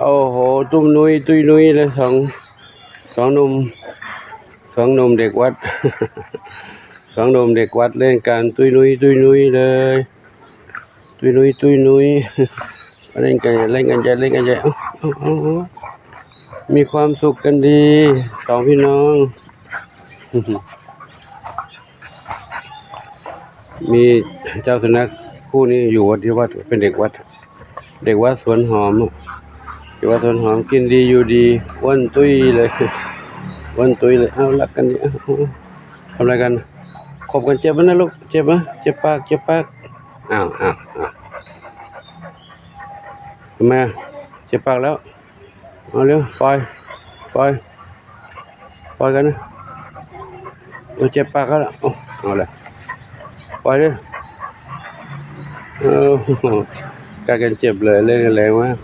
โอ้โห ตุ้มนุยตุ้ยนุยเลยสองสองหนุ่มสองหนุ่มเด็กวัดสองหนุ่มเด็กวัดเล่นกันตุ้ยนุยตุ้ยนุยเลย ตุ้ยนุยตุ้ยนุยเล่นกันเล่นกันใจเล่นกันใจเอ้าเอ้าเอ้าเอ้ามีความสุขกันดีสองพี่น้อง มีเจ้าสุนัขผู้นี้อยู่วัดที่วัดเป็นเด็กวัด เด็กวัดสวนหอม อะเด็กวัดสวนหอมกินดีอยู่ดีอ้วนตุ้ยเลยอ้วนตุ้ยเลยเอารักกันดิเอาเอาเอาทำอะไรกันขบกันเจ็บไหมนะลูกเจ็บไหมเจ็บปากเจ็บปากอ้าวอ้าวอ้าวทำไมเจ็บปากแล้วเอาเร็วปล่อยปล่อยปล่อยกันนะเออเจ็บปากแล้วเอาเอาลยปล่อยเลยเออกายกันเจ็บเลยเล่นกันแรงมาก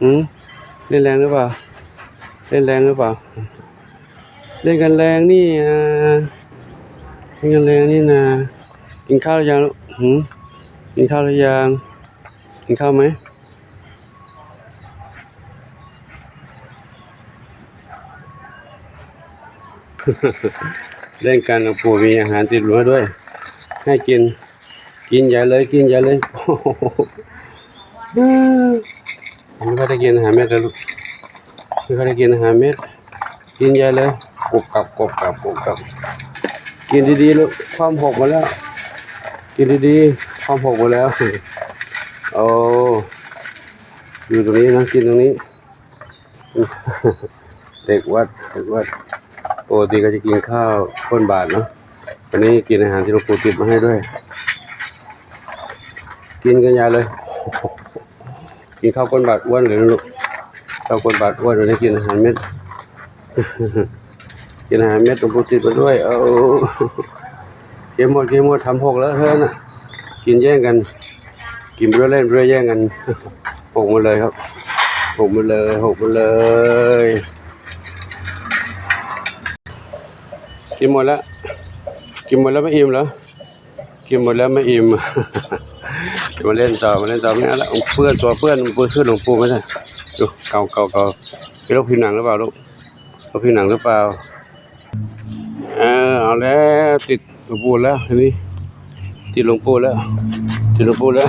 หืมเล่นแรงหรือเปล่า เล่นแรงหรือเปล่า เล่นกันแรงนี่นะเล่นกันแรงนี่นะกินข้าวหรือยังลูกหืมกินข้าวหรือยังกินข้าวไหมเล่นกันหลวงปู่มีอาหารติดหัวด้วย ให้กิน กินใหญ่เลย กินใหญ่เลย ไม่ค่อยได้กินอาหารเม็ดเลยลูกไม่ค่อยได้กินอาหารเม็ด กินใหญ่เลยกบกับกบกับกบกับ กินดีๆลูกความหกมาแล้ว กินดีๆความหกมาแล้วโอ้อยู่ตรงนี้นะกินตรงนี้ เด็กวัดเด็กวัดปกติก็จะกินข้าวข้นบาทเนาะวันนี้กินอาหารที่หลวงปู่ติดมาให้ด้วย กินกันยาเลย กินข้าวก้นบาทอ้วนเลยนะลูกข้าวก้นบาทอ้วนเลยกินอาหารเม็ดกินอาหารเม็ดตรงปูติดมาด้วย เอาเกมหมดเกมหมดทำหกแล้วเท่านั้นน่ะ กินแย่งกัน กินไปด้วยเล่นไปด้วยแย่งกันหกหมดเลยครับหกหมดเลยหกหมดเลยกินหมดแล้ว กินหมดแล้วไม่อิ่มเหรอกินหมดแล้วไม่อิ่ม มาเล่นต่อมาเล่นต่อไม่เอาละเพื่อนตัวเพื่อนเพื่อนขึ้นหลวงปู่ไม่ใช่ดูเก่าเก่าเก่าเป็นโรคผิวหนังหรือเปล่าลูกโรคผิวหนังหรือเปล่าเออเอาแล้วติดหลวงปู่แล้วทีนี้ติดหลวงปู่แล้วติดหลวงปู่แล้ว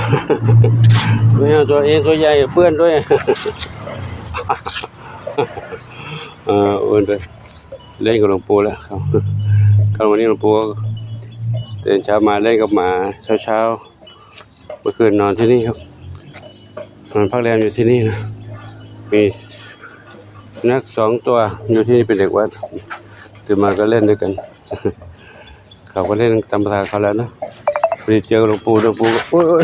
ไม่เอาตัวเองตัวใหญ่เพื่อนด้วยเออเอินไปเล่นกับหลวงปู่แล้วครับครับวันนี้หลวงปู่ตื่นเช้ามาเล่นกับหมาเช้าเช้า เมื่อคืนนอนที่นี่ครับนอนพักแรมอยู่ที่นี่นะมีนักสองตัวอยู่ที่นี่เป็นเด็กวัดตื่นมาก็เล่นด้วยกัน เขาก็เล่นตามภาษาเขาแล้วนะพอดีเจอหลวงปู่หลวงปู่ก็โอ้ย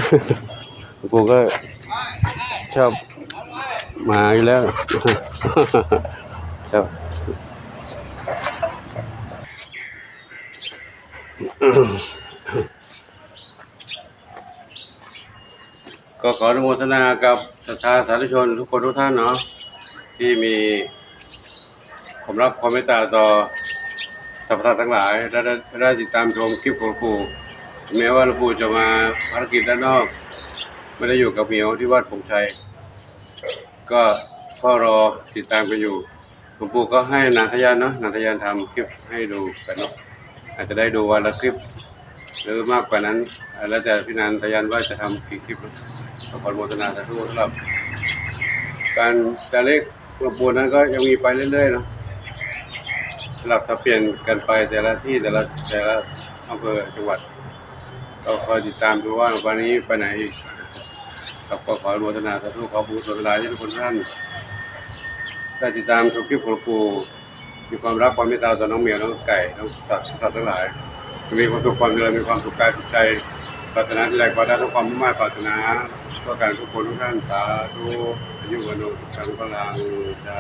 หลวงปู่ก็ชอบมาอยู่แล้วครับ ก็ขออนุโมทนากับศรัทธาสาธุชนทุกคนทุกท่านเนาะที่มีความรักความเมตตาต่อสรรพสัตว์ทั้งหลายและได้ได้ติดตามชมคลิปของหลวงปู่แม้ว่าหลวงปู่จะมาภารกิจด้านนอก ไม่ได้อยู่กับเหมียวที่วัดผงชัย ก็ก็รอติดตามกันอยู่หลวงปู่ก็ให้นางทยานเนาะนางทยานทำคลิปให้ดูกันเนาะอาจจะได้ดูวันละคลิป หรือมากกว่านั้นอ่าแล้วแต่พี่นันทยานว่าจะทำกี่คลิปขอ ขออนุโมทนาสาธุสำหรับ การจะเลขหลวงปู่นั้นก็ยังมีไปเรื่อยๆนะสลับสับเปลี่ยนกันไปแต่ละที่แต่ละแต่ละอำเภอจังหวัดก็คอยติดตามดูว่าวันนี้ไปไหนอีกครับก็ขออนุโมทนาสาธุขอบูชาลาที่ทุกคนท่านได้ติดตามชมคลิปของหลวงปู่มีความรักความเมตตาต่อน้องเหมียวน้องไก่น้องสัตว์สัตว์ทั้งหลายมีความสุขความเจริญมีความสุขกายสุขใจ ปรารถนาที่ใดขอได้ทุกความมุ่งมั่นปรารถนาเพื่อการทุกคนทุกท่านสาธุอายุวันโอสุขังพลังจะ